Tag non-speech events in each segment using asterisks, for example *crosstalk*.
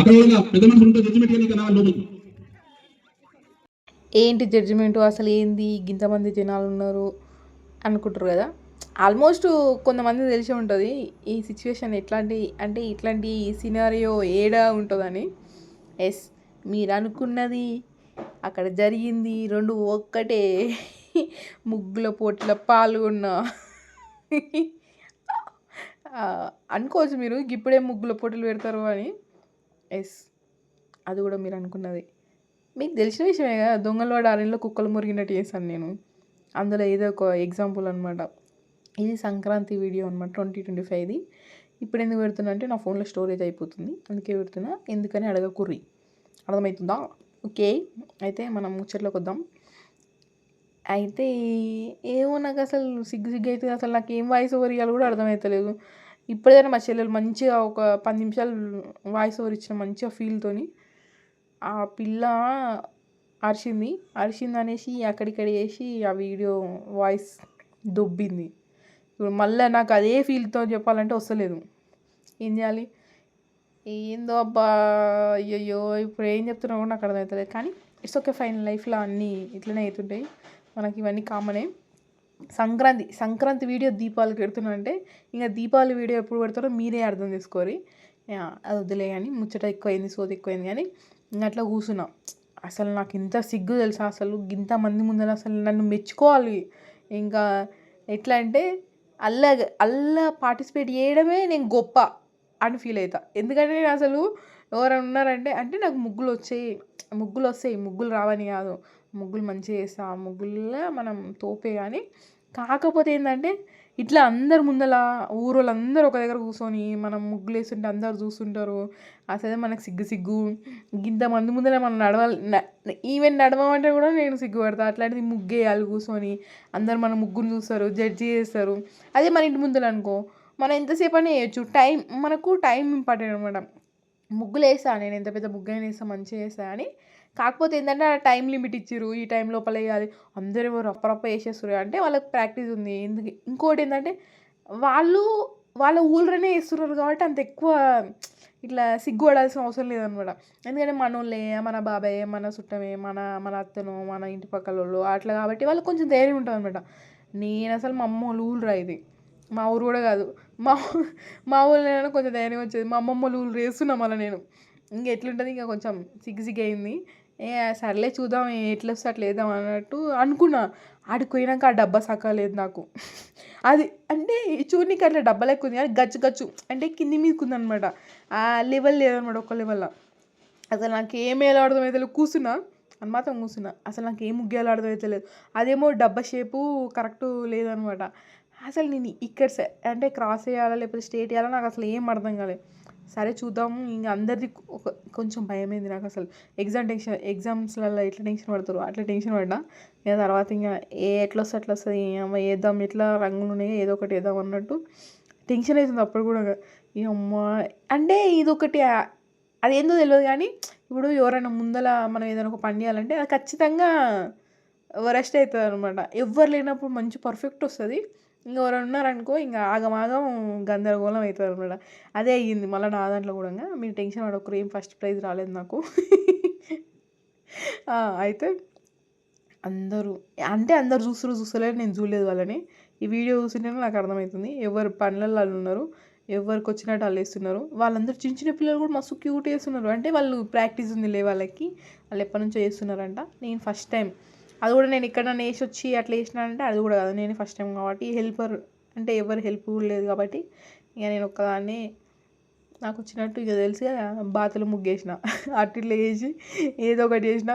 అక్కడ పెద్ద మనుషులు ఉంటే జడ్జిమెంట్ లోపలికి. ఏంటి జడ్జిమెంట్ అసలు ఏంది? ఇంతమంది జనాలు ఉన్నారు అనుకుంటారు కదా. ఆల్మోస్ట్ కొంతమంది తెలిసి ఉంటుంది ఈ సిచ్యువేషన్ ఎట్లాంటి అంటే ఇట్లాంటి సినారియో ఏడా ఉంటుందని. ఎస్ మీరు అనుకున్నది అక్కడ జరిగింది రెండు ఒక్కటే ముగ్గుల పోట్ల పాల్గొన్న. అనుకోవచ్చు మీరు ఇప్పుడే ముగ్గుల పోటీలు పెడతారు అని. ఎస్. అది కూడా మీరు అనుకున్నది. మీకు తెలిసిన విషయమే కదా దొంగలు వాడు అరణ్యంలో కుక్కలు మురిగినట్టు చేశాను నేను. అందులో ఏదో ఒక ఎగ్జాంపుల్ అనమాట ఇది సంక్రాంతి వీడియో అనమాట ట్వంటీ ట్వంటీ ఫైవ్ది. ఇప్పుడు ఎందుకు పెడుతున్నా అంటే నా ఫోన్లో స్టోరేజ్ అయిపోతుంది. అందుకే పెడుతున్నా. ఎందుకని అడగకుర్రి. అర్థమవుతుందా? ఓకే. అయితే మనం ముచ్చట్లోకి వద్దాం. అయితే ఏమో నాకు అసలు సిగ్గు సిగ్గు అవుతుంది. అసలు నాకు ఏం వాయిస్ ఓవర్ ఇవ్వాలి కూడా అర్థమవుతలేదు. ఇప్పుడైనా మా చెల్లెలు మంచిగా ఒక పది నిమిషాలు వాయిస్ ఓవర్ ఇచ్చిన మంచిగా ఫీల్తోని ఆ పిల్ల అరిచింది. అరిచింది అనేసి అక్కడిక్కడ వేసి ఆ వీడియో వాయిస్ దొబ్బింది. ఇప్పుడు మళ్ళీ నాకు అదే ఫీల్తో చెప్పాలంటే వస్తలేదు. ఏం చేయాలి? ఏందో అబ్బా అయ్యయ్యో ఇప్పుడు ఏం చెప్తున్నావు కూడా నాకు అర్థమవుతుంది కానీ ఇట్స్ ఓకే ఫైన్ లైఫ్లో అన్నీ ఇట్లనే అవుతుంటాయి మనకి ఇవన్నీ కామనే సంక్రాంతి సంక్రాంతి వీడియో దీపావళికి పెడుతున్నా అంటే ఇంకా దీపావళి వీడియో ఎప్పుడు పెడతారో మీరే అర్థం చేసుకోరి. అది వదిలే కానీ ముచ్చట ఎక్కువైంది సోది ఎక్కువైంది కానీ ఇంకా అట్లా కూర్చున్నాం అసలు నాకు ఇంత సిగ్గు తెలుసా? అసలు ఇంత మంది ముందర అసలు నన్ను మెచ్చుకోవాలి. ఇంకా ఎట్లా అంటే అల్లా అల్లా పార్టిసిపేట్ చేయడమే నేను గొప్ప అని ఫీల్ అవుతా ఎందుకంటే నేను అసలు ఎవరైనా ఉన్నారంటే అంటే నాకు ముగ్గులు వచ్చాయి ముగ్గులు వస్తాయి ముగ్గులు రావని కాదు. ముగ్గులు మంచిగా వేస్తా ఆ ముగ్గుల్లో మనం తోపే కానీ కాకపోతే ఏంటంటే ఇట్లా అందరు ముందల ఊరోళ్ళందరూ ఒక దగ్గర కూర్చొని మనం ముగ్గులు వేస్తుంటే అందరు చూస్తుంటారు. అసలు మనకు సిగ్గు సిగ్గు. ఇంతమంది ముందర మనం నడవాలి ఈవెన్ నడవమంటే కూడా నేను సిగ్గుపడతా. అట్లాంటిది ముగ్గు వేయాలి కూర్చొని అందరు మన ముగ్గురు చూస్తారు జడ్జి చేస్తారు. అదే మన ఇంటి ముందర అనుకో మనం ఎంతసేపు అయినా వేయచ్చు టైం మనకు టైం ఇంపార్టెంట్ అనమాట ముగ్గులు వేసా నేను ఎంత పెద్ద ముగ్గు అయినా వేస్తా మంచిగా వేస్తా అని కాకపోతే ఏంటంటే ఆ టైం లిమిట్ ఇచ్చిర్రు ఈ టైం లోపల వేయాలి అందరూ రప్పరప్ప రప్ప వేసేస్తారు అంటే వాళ్ళకి ప్రాక్టీస్ ఉంది. ఎందుకు? ఇంకోటి ఏంటంటే వాళ్ళు వాళ్ళ ఊళ్ళోనే వేస్తున్నారు కాబట్టి అంత ఎక్కువ ఇట్లా సిగ్గుపడాల్సిన అవసరం లేదనమాట. ఎందుకంటే మనోళ్ళే మన బాబాయ్ మన చుట్టమే మన మన అత్తను మన ఇంటి పక్కల వాళ్ళు అట్లా కాబట్టి వాళ్ళు కొంచెం ధైర్యం ఉంటుంది అనమాట నేను అసలు మా అమ్మ వాళ్ళు ఊరు ఇది. మా ఊరు కూడా కాదు. మా మా ఊళ్ళో కొంచెం ధైర్యం వచ్చేది. మా అమ్మమ్మ వాళ్ళ ఊరు వేస్తున్నాం అలా నేను. ఇంకా ఎట్లుంటుంది? ఇంకా కొంచెం సిగ్గు సిగ్గు అయింది. ఏ సర్లే చూద్దాం ఎట్లా వస్తే అట్లా వేద్దాం అన్నట్టు అనుకున్నా. ఆడికి పోయినాక ఆ డబ్బా సక్కలేదు నాకు. అది అంటే చూడనీకి అట్లా డబ్బా లెక్క ఉంది కానీ గచ్చు గచ్చు అంటే కింది మీదకి ఉందనమాట ఆ లెవెల్ లేదనమాట ఒక లెవెల్లో అసలు నాకు ఏం వేయాలో అర్థమైతే కూర్చున్నా అని మాత్రం కూర్చున్నా. అసలు నాకు ఏం ముగ్గేయాలో అర్థమైతే లేదు. అదేమో డబ్బా షేపు కరెక్ట్ లేదనమాట అసలు నేను ఇక్కడ అంటే క్రాస్ చేయాలా లేకపోతే స్టేట్ చేయాలా నాకు అసలు ఏం అర్థం కాలేదు సరే చూద్దాం ఇంక అందరిది ఒక కొంచెం భయమైంది నాకు అసలు. ఎగ్జామ్ టెన్షన్ ఎగ్జామ్స్లలో ఎట్లా టెన్షన్ పడతారు? అట్లా టెన్షన్ పడ్డా ఇక తర్వాత ఇంకా ఏ ఎట్లా వస్తే అట్లా వస్తుంది ఏమో వేద్దాం ఎట్లా రంగులు ఉన్నాయి ఏదో ఒకటి వేద్దాం అన్నట్టు టెన్షన్ అవుతుంది అప్పుడు కూడా. ఈ అమ్మ అంటే ఇది ఒకటి అదేందో తెలియదు కానీ ఇప్పుడు ఎవరైనా ముందల మనం ఏదైనా ఒక పని చేయాలంటే అది ఖచ్చితంగా వరెస్ట్ అవుతుంది అనమాట ఎవరు లేనప్పుడు మంచి పర్ఫెక్ట్ వస్తుంది. ఇంకా ఎవరైనా ఉన్నారనుకో ఇంకా ఆగమాగం గందరగోళం అవుతుంది అనమాట అదే అయ్యింది మళ్ళీ నా దాంట్లో కూడా మీరు టెన్షన్ పడకూరు ఏం ఫస్ట్ ప్రైజ్ రాలేదు నాకు. అయితే అందరూ అంటే అందరు చూస్తారు చూస్తలేరు నేను చూడలేదు వాళ్ళని. ఈ వీడియో చూస్తుంటేనే నాకు అర్థమవుతుంది. ఎవరు పనులలో వాళ్ళు ఉన్నారు ఎవరికి వచ్చినట్టు వాళ్ళు వేస్తున్నారు. వాళ్ళందరూ చిన్న చిన్న పిల్లలు కూడా మస్తు క్యూట్ వేస్తున్నారు. అంటే వాళ్ళు ప్రాక్టీస్ ఉంది లే వాళ్ళకి. వాళ్ళు ఎప్పటి నుంచో చేస్తున్నారంట నేను ఫస్ట్ టైం అది కూడా నేను ఇక్కడ వేసి వచ్చి అట్లా వేసినానంటే అది కూడా కాదు. నేను ఫస్ట్ టైం కాబట్టి హెల్పర్ అంటే ఎవరు హెల్ప్ లేదు కాబట్టి ఇక నేను ఒక్కదాన్ని. నాకు వచ్చినట్టు ఇక తెలుసు కదా బాతులు ముగ్గేసిన. అటు ఇట్లా వేసి ఏదో ఒకటి చేసిన.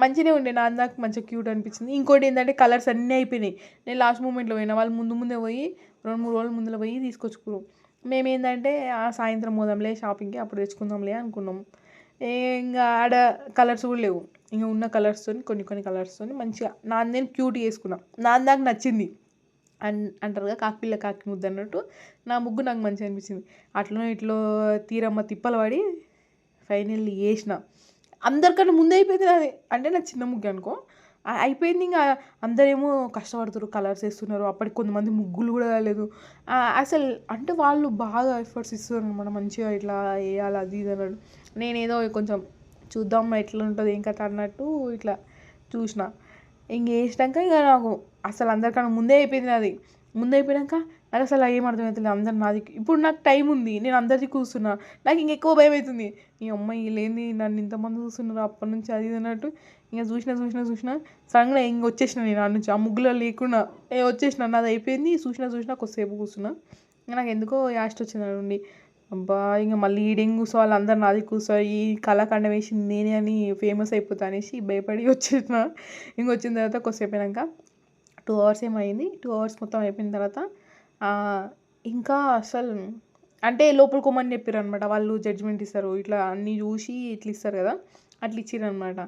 మంచిగానే ఉండే నా నాకు మంచిగా క్యూట్ అనిపించింది. ఇంకోటి ఏంటంటే కలర్స్ అన్నీ అయిపోయినాయి. నేను లాస్ట్ మూమెంట్లో పోయినా వాళ్ళు ముందు ముందే పోయి రెండు మూడు రోజుల ముందులో పోయి తీసుకొచ్చుకురు మేము ఏంటంటే ఆ సాయంత్రం పోదాంలే షాపింగ్కి అప్పుడు తెచ్చుకుందాంలే అనుకున్నాం. ఇంకా ఆడ కలర్స్ కూడా లేవు. ఇంకా ఉన్న కలర్స్తో కొన్ని కొన్ని కలర్స్తో మంచిగా నాది నేను క్యూట్ చేసుకున్నా. నాది నాకు నచ్చింది. అన్ అంటారు కదా కాకిపిల్ల కాకి ముద్ద అన్నట్టు. నా ముగ్గు నాకు మంచిగా అనిపించింది. అట్లనే ఇట్లో తీరమ్మ తిప్పలు పడి ఫైనల్లీ వేసిన అందరికన్నా ముందే అయిపోయింది నాది. అంటే నా చిన్న ముగ్గు అనుకో. అయిపోయింది ఇంకా అందరేమో కష్టపడుతున్నారు కలర్స్ వేస్తున్నారు. అప్పటికి కొంతమంది ముగ్గులు కూడా రాలేదు. అసలు అంటే వాళ్ళు బాగా ఎఫర్ట్స్ ఇస్తున్నారు అనమాట మంచిగా ఇట్లా వేయాలి అది ఇది అన్నాడు. నేనేదో కొంచెం చూద్దాం ఎట్లా ఉంటుంది ఏం కథ అన్నట్టు ఇట్లా చూసిన. ఇంక వేసినాక ఇక నాకు అసలు అందరికన్నా ముందే అయిపోయింది అది ముందే అయిపోయాక నాకు అసలు ఏం అర్థమవుతుంది అందరు నాది ఇప్పుడు నాకు టైం ఉంది. నేను అందరిది కూర్చున్నా. నాకు ఇంక ఎక్కువ భయం అవుతుంది ఈ అమ్మాయి లేని నన్ను ఇంతమంది చూస్తున్నారు అప్పటి నుంచి అది ఇది అన్నట్టు ఇంకా చూసినా చూసినా చూసినా సడన్గా ఇంక వచ్చేసిన నేను ఆ నుంచి. ఆ ముగ్గులో లేకుండా ఏ వచ్చేసిన నాది అయిపోయింది. చూసినా చూసినా కొద్దిసేపు కూర్చున్నా. ఇంకా నాకు ఎందుకో యాస్ట్ వచ్చింది నుండి అబ్బా ఇంకా మళ్ళీ ఈడేం కూర్చోవాలి? అందరు నాది కూర్చోవాలి. ఈ కళాఖండ వేసింది నేనే అని ఫేమస్ అయిపోతా అనేసి భయపడి వచ్చేసిన. ఇంక వచ్చిన తర్వాత కొద్దిసేపు అయినాక టూ అవర్స్ ఏమైంది టూ అవర్స్ మొత్తం అయిపోయిన తర్వాత ఇంకా అసలు అంటే లోపలికి కొమ్మని చెప్పారు అనమాట వాళ్ళు జడ్జిమెంట్ ఇస్తారు. ఇట్లా అన్నీ చూసి ఇట్లా ఇస్తారు కదా. అట్లా ఇచ్చారు అనమాట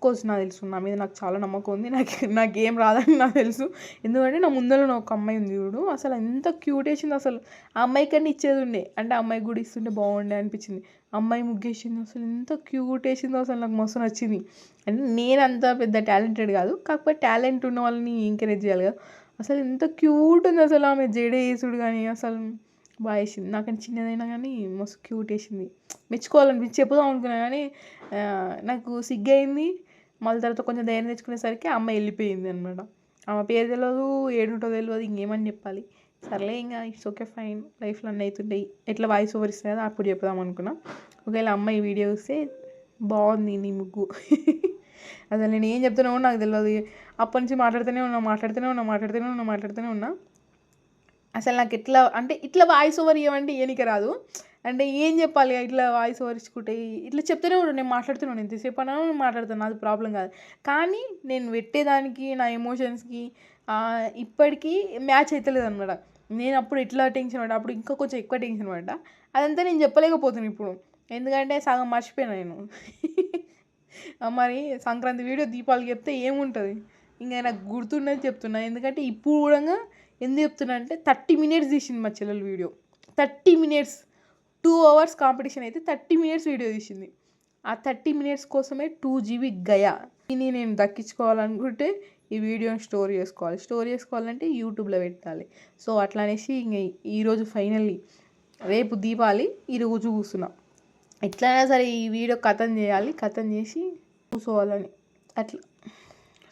కోర్స్ నాకు తెలుసు. నా మీద నాకు చాలా నమ్మకం ఉంది. నాకు నాకు ఏం రాదని నాకు తెలుసు. ఎందుకంటే నా ముందర ఒక అమ్మాయి ఉంది చూడు. అసలు ఎంత క్యూట్ వేసింది అసలు. ఆ అమ్మాయి కన్నా ఇచ్చేది ఉండే. అంటే అమ్మాయి కూడా ఇస్తుంటే బాగుండే అనిపించింది. అమ్మాయి ముగ్గేసింది. అసలు ఎంత క్యూట్ వేసిందో అసలు నాకు మస్తు నచ్చింది. అంటే నేను అంత పెద్ద టాలెంటెడ్ కాదు. కాకపోతే టాలెంట్ ఉన్న వాళ్ళని ఎంకరేజ్ చేయాలి కదా. అసలు ఎంత క్యూట్ ఉంది అసలు ఆమె జడ వేసుడు కానీ అసలు బాగా వేసింది నాకంటే చిన్నదైనా కానీ మస్తు క్యూట్ వేసింది. మెచ్చుకోవాలనిపించి చెప్పుదాం అనుకున్నా కానీ నాకు సిగ్గు అయింది. మళ్ళీ తర్వాత కొంచెం ధైర్యం తెచ్చుకునేసరికి అమ్మ అమ్మాయి వెళ్ళిపోయింది అనమాట ఆమె పేరు తెలియదు ఏడుంటో తెలియదు ఇంకేమని చెప్పాలి. సర్లే ఇంకా ఇట్స్ ఓకే ఫైన్ లైఫ్లో అన్నీ అవుతుంటాయి ఎట్లా వాయిస్ ఓవర్ ఇస్తుంది కదా అప్పుడు చెప్దాం అనుకున్నా. ఒకవేళ అమ్మాయి వీడియో వస్తే బాగుంది నీ ముగ్గు. *laughs* అసలు నేను ఏం చెప్తున్నామో నాకు తెలియదు అప్పటి నుంచి మాట్లాడుతూనే ఉన్నా మాట్లాడుతూనే ఉన్నా మాట్లాడుతూనే ఉన్నా మాట్లాడుతూనే ఉన్నా. అసలు నాకు ఎట్లా అంటే ఇట్లా వాయిస్ ఓవర్ ఇవ్వంటే ఏనికి రాదు. అంటే ఏం చెప్పాలి ఇట్లా వాయిస్ ఓవర్ ఇచ్చుకుంటే? ఇట్లా చెప్తూనే ఉంటాను నేను మాట్లాడుతున్నాను ఎంతసేపు అన్నా మాట్లాడుతాను అది ప్రాబ్లం కాదు. కానీ నేను పెట్టేదానికి నా ఎమోషన్స్కి ఇప్పటికీ మ్యాచ్ అవుతలేదు అనమాట నేను అప్పుడు ఎట్లా టెన్షన్ పడ్డా? అప్పుడు ఇంకా కొంచెం ఎక్కువ టెన్షన్ పడ్డా. అదంతా నేను చెప్పలేకపోతున్నాను ఇప్పుడు. ఎందుకంటే సగం మర్చిపోయాను నేను. మరి సంక్రాంతి వీడియో దీపాలు చెప్తే ఏముంటుంది? ఇంకా నాకు గుర్తున్నది చెప్తున్నా. ఎందుకంటే ఇప్పుడు కూడా ఎందుకు చెప్తున్నా అంటే థర్టీ మినిట్స్ తీసింది మా చెల్లెలు video. Thirty minutes. Two hours competition అయితే థర్టీ మినిట్స్ వీడియో తీసింది. ఆ థర్టీ మినిట్స్ కోసమే టూ జీబీ గయా. దీన్ని నేను దక్కించుకోవాలనుకుంటే ఈ వీడియోని స్టోర్ చేసుకోవాలి. స్టోర్ చేసుకోవాలంటే యూట్యూబ్లో పెట్టాలి. సో అట్లా అనేసి ఇంక ఈరోజు ఫైనల్లీ రేపు దీపావళి ఈరోజు కూర్చున్నాం. ఎట్లయినా సరే ఈ వీడియో కథం చేయాలి కథం చేసి కూర్చోవాలని అట్లా.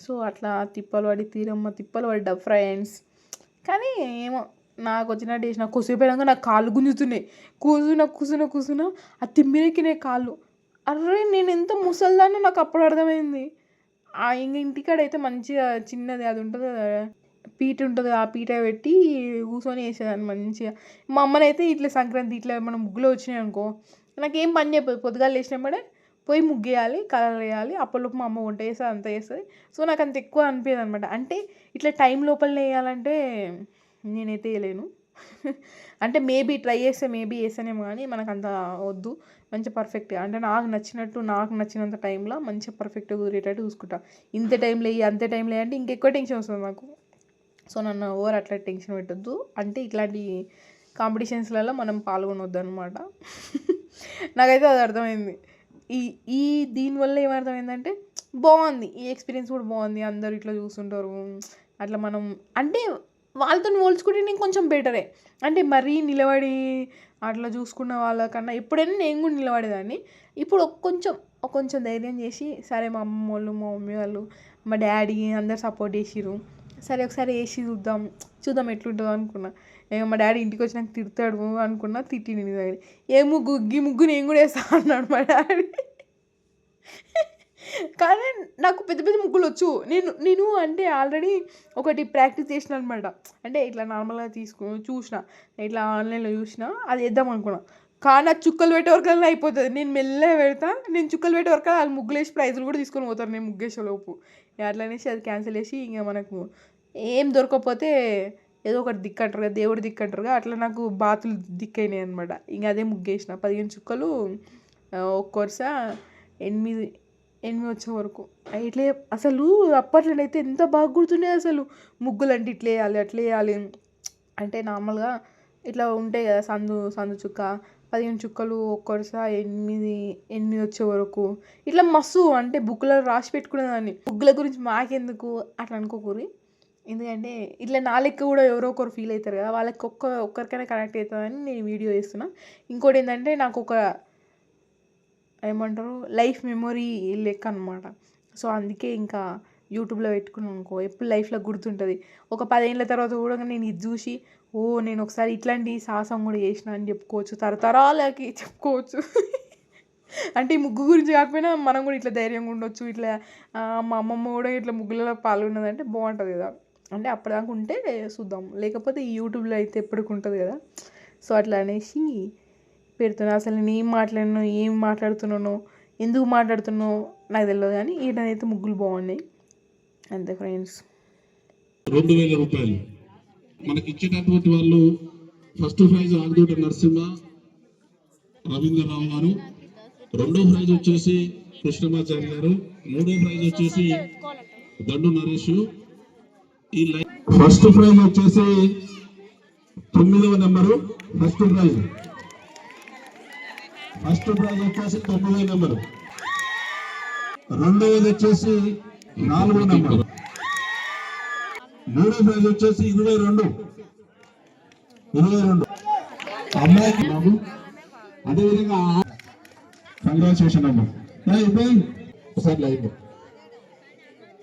సో అట్లా తిప్పలు పడి తీరమ్మ తిప్పలు పడ్డా ఫ్రెండ్స్. కానీ ఏమో నాకు వచ్చినట్టు చేసిన కొద్దిసేపు అయినాక నాకు కాళ్ళు గుంజుతున్నాయి. కూర్చున్న కూర్చున్న కూర్చున్న ఆ తిమ్మిరెక్కినాయి కాళ్ళు. అర్రే నేను ఎంత ముసల్దానో నాకు అప్పుడు అర్థమైంది. ఆ ఇంక ఇంటికాడ అయితే మంచిగా చిన్నది అది ఉంటుంది కదా, పీట ఉంటుంది ఆ పీట పెట్టి కూర్చొని వేసేదాన్ని మంచిగా. మా అమ్మనైతే ఇట్లా సంక్రాంతి ఇట్లా మన ముగ్గులో వచ్చినాయి అనుకో నాకేం పని చెప్పదు పొద్దుగాలు లేచినప్పుడే పోయి ముగ్గేయాలి కలర్ వేయాలి అప్పటిలోపు మా అమ్మ వంట చేస్తుంది అంత చేస్తుంది. సో నాకు అంత ఎక్కువ అనిపించదు అనమాట అంటే ఇట్లా టైం లోపలనే వేయాలంటే నేనైతే వేయలేను. *laughs* అంటే మేబీ ట్రై చేస్తే మేబీ వేసానేమో కానీ మనకు అంత వద్దు మంచి పర్ఫెక్ట్గా అంటే నాకు నచ్చినట్టు నాకు నచ్చినంత టైంలో మంచిగా పర్ఫెక్ట్గా కుదిరేటట్టు చూసుకుంటా. ఇంత టైంలో వేయి అంత టైంలో అంటే ఇంకెక్కువ టెన్షన్ వస్తుంది నాకు. సో నన్ను ఓవర్ అట్లా టెన్షన్ పెట్టద్దు. అంటే ఇట్లాంటి కాంపిటీషన్స్లలో మనం పాల్గొనవద్దు అనమాట నాకైతే అది అర్థమైంది. ఈ ఈ దీనివల్ల ఏమర్థమైందంటే బాగుంది. ఈ ఎక్స్పీరియన్స్ కూడా బాగుంది. అందరు ఇట్లా చూస్తుంటారు. అట్లా మనం అంటే వాళ్ళతో పోల్చుకుంటే నేను కొంచెం బెటరే. అంటే మరీ నిలబడి అట్లా చూసుకున్న వాళ్ళకన్నా ఎప్పుడైనా నేను కూడా నిలబడేదాన్ని. ఇప్పుడు కొంచెం కొంచెం ధైర్యం చేసి సరే మా అమ్మ వాళ్ళు మా మమ్మీ వాళ్ళు మా డాడీ అందరు సపోర్ట్ చేసిరు సరే ఒకసారి వేసి చూద్దాం చూద్దాం ఎట్లుంటుందో అనుకున్నా. ఏమో మా డాడీ ఇంటికి వచ్చినాక తిడతాడు అనుకున్నా తిట్టి నేను దగ్గర ఏ ముగ్గు గీ ముగ్గు నేను కూడా వేస్తా అన్నాడు మా డాడీ. కానీ నాకు పెద్ద పెద్ద ముగ్గులు వచ్చు. నేను నేను అంటే ఆల్రెడీ ఒకటి ప్రాక్టీస్ చేసిన అనమాట అంటే ఇట్లా నార్మల్గా తీసుకు చూసిన. ఇట్లా ఆన్లైన్లో చూసిన అది వేద్దాం అనుకున్నా. కానీ ఆ చుక్కలు పెట్టే వరకు అయిపోతుంది. నేను మెల్లగా పెడతా నేను చుక్కలు పెట్టే వరకు వాళ్ళు ముగ్గులు వేసి ప్రైజులు కూడా తీసుకొని పోతారు. నేను ముగ్గేసే లోపు. అట్లా అనేసి అది క్యాన్సిల్ చేసి ఇంకా మనకు ఏం దొరకకపోతే ఏదో ఒకటి దిక్కు అంటారు కదా దేవుడు దిక్కు అంటారుగా అట్లా నాకు బాతులు దిక్కైనాయి అనమాట ఇంకా అదే ముగ్గేసిన. పదిహేను చుక్కలు ఒక్కొరస ఎనిమిది ఎనిమిది వచ్చే వరకు. ఇట్లే అసలు అప్పట్లోనైతే ఎంత బాగా గుర్తుండేది అసలు. ముగ్గులు అంటే ఇట్లా వేయాలి అట్లా వేయాలి. అంటే నార్మల్గా ఇట్లా ఉంటాయి కదా సందు సందు చుక్క పదిహేను చుక్కలు ఒక్కసారి ఎనిమిది ఎనిమిది వచ్చే వరకు. ఇట్లా మస్తు అంటే బుక్లో రాసి పెట్టుకునేదాన్ని. బుక్ల గురించి మాకెందుకు? అట్లా అనుకోకూరి. ఎందుకంటే ఇట్లా నా లెక్క కూడా ఎవరో ఒకరు ఫీల్ అవుతారు కదా వాళ్ళకి ఒక్క ఒక్కరికైనా కనెక్ట్ అవుతుందని నేను వీడియో చేస్తున్నా. ఇంకోటి ఏంటంటే నాకు ఒక ఏమంటారు లైఫ్ మెమొరీ లెక్క అనమాట సో అందుకే ఇంకా యూట్యూబ్లో పెట్టుకున్నాను అనుకో ఎప్పుడు లైఫ్లో గుర్తుంటుంది. ఒక పదేళ్ళ తర్వాత కూడా నేను ఇది చూసి ఓ నేను ఒకసారి ఇట్లాంటి సాహసం కూడా చేసిన అని చెప్పుకోవచ్చు. తరతరాలకి చెప్పుకోవచ్చు. అంటే ఈ ముగ్గు గురించి కాకపోయినా మనం కూడా ఇట్లా ధైర్యంగా ఉండొచ్చు. ఇట్లా మా అమ్మమ్మ కూడా ఇట్లా ముగ్గులలో పాల్గొన్నదంటే బాగుంటుంది కదా. అంటే అప్పటిదాకా ఉంటే చూద్దాం. లేకపోతే ఈ యూట్యూబ్లో అయితే ఎప్పటికి ఉంటుంది కదా. సో అట్లా అనేసి పెడుతున్నా. అసలు నేను ఏం మాట్లాడినో ఏం మాట్లాడుతున్నానో ఎందుకు మాట్లాడుతున్నానో నాకు తెలియదు కానీ ఈటనైతే ముగ్గులు బాగున్నాయి. అంతే ఫ్రెండ్స్ రెండు వేల రూపాయలు. మనకి ఇచ్చేటటువంటి వాళ్ళు ఫస్ట్ ప్రైజ్ ఆగదూట నరసింహ రవీంద్రరావు గారు. రెండో ప్రైజ్ వచ్చేసి కృష్ణమాచారి గారు. మూడో ప్రైజ్ వచ్చేసి దండు నరేష్. ఈ ఫస్ట్ ప్రైజ్ వచ్చేసి తొమ్మిదవ number first prize. First prize వచ్చేసి తొమ్మిదవ నెంబరు. రెండవది వచ్చేసి నాలుగో నెంబరు. మూడో ప్రైజ్ వచ్చేసి ఇరవై రెండు. ఇరవై రెండు. అమ్మాయికి బాబు. అదేవిధంగా కంగ్రాచులేషన్ అమ్మ. ఏ, ఇబ్రాహిం, ఒకసారి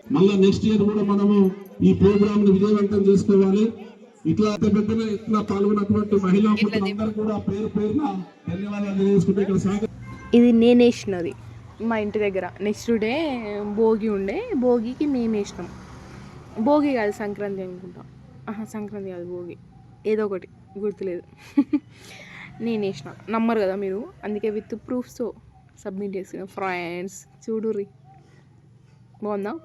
మళ్ళా నెక్స్ట్ ఇయర్ కూడా మనము ఈ ప్రోగ్రామ్ని విజయవంతం చేసుకోవాలి. ఇట్లా పెద్ద ఇట్లా పాల్గొన్నటువంటి మహిళా అందరూ కూడా పేరు పేరున ధన్యవాదాలు తెలియజేసుకుంటే ఇక్కడ సాగ ఇది నేను వేసినది మా ఇంటి దగ్గర. నెక్స్ట్ డే భోగి ఉండే. భోగికి మేము వేసినాం భోగి కాదు సంక్రాంతి అనుకుంటా. ఆహా సంక్రాంతి కాదు భోగి. ఏదో ఒకటి గుర్తులేదు. *laughs* నేను వేసిన నమ్మరు కదా మీరు? అందుకే విత్ ప్రూఫ్స్తో సబ్మిట్ చేసిన ఫ్రెండ్స్ చూడుర్రి. బాగుందా?